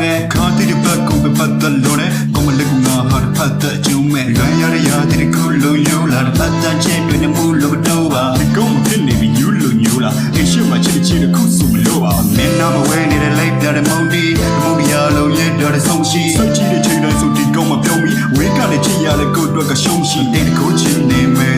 မယ်ခါတိတဲ့ဘက်ကိုပဲပတ်သက်လို့နဲ့ပုံမလေးကငါဟာပတ်သက်ကျုံမဲ့ရန်ရရတဲ့ကုလုံးယူလာပတ်သက်ချင်းတွင်မှုလို့တော့ပါဒီကုန်းဖြစ်နေပြီညူးလို့ညူးလာအရှိမချစ်ချစ်တစ်ခုစုမလို့ပါမင်းနာမဝဲနေတဲ့လိုက်ပြတဲ့မုန်တီမုန်တီရလုံးရဲ့တော်တဲ့ဆုံးရှိစိတ်ကြည့်တဲ့ချိန်တိုင်းဆိုဒီကုန်းမပြုံးပြီဝေးကလည်းချစ်ရတဲ့ကိုယ်အတွက်ကရှုံးရှိတဲ့ကိုချင်းနေမယ်